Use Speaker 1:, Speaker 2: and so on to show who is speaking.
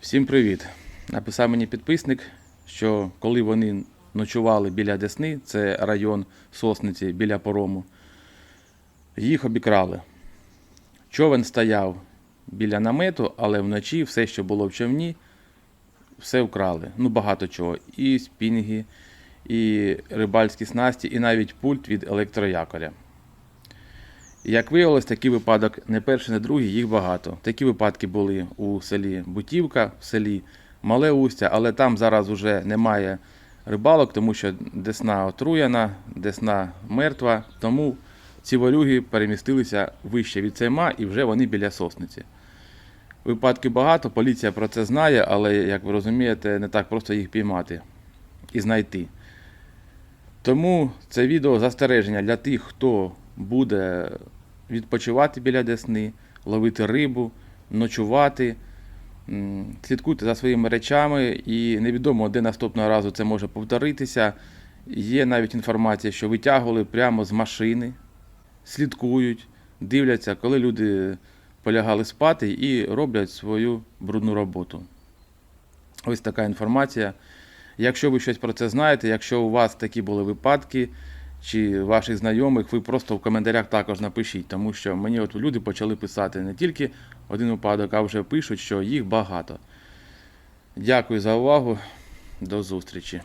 Speaker 1: Всім привіт! Написав мені підписник, що коли вони ночували біля Десни, це район Сосниці біля порому, їх обікрали. Човен стояв біля намету, але вночі все, що було в човні, все вкрали. Ну, багато чого. І спінги, і рибальські снасті, і навіть пульт від електроякоря. Як виявилось, такий випадок не перший, не другий, їх багато. Такі випадки були у селі Бутівка, в селі Мале Устя, але там зараз уже немає рибалок, тому що десна отруєна, десна мертва. Тому ці ворюги перемістилися вище від Сейма і вже вони біля сосниці. Випадків багато, поліція про це знає, але, як ви розумієте, не так просто їх піймати і знайти. Тому це відео застереження для тих, хто буде відпочивати біля Десни, ловити рибу, ночувати. Слідкуйте за своїми речами і невідомо, де наступного разу це може повторитися. Є навіть інформація, що витягували прямо з машини, слідкують, дивляться, коли люди полягали спати і роблять свою брудну роботу. Ось така інформація. Якщо ви щось про це знаєте, якщо у вас такі були випадки чи ваших знайомих, ви просто в коментарях також напишіть, тому що мені от люди почали писати не тільки один випадок, а вже пишуть, що їх багато. Дякую за увагу. До зустрічі.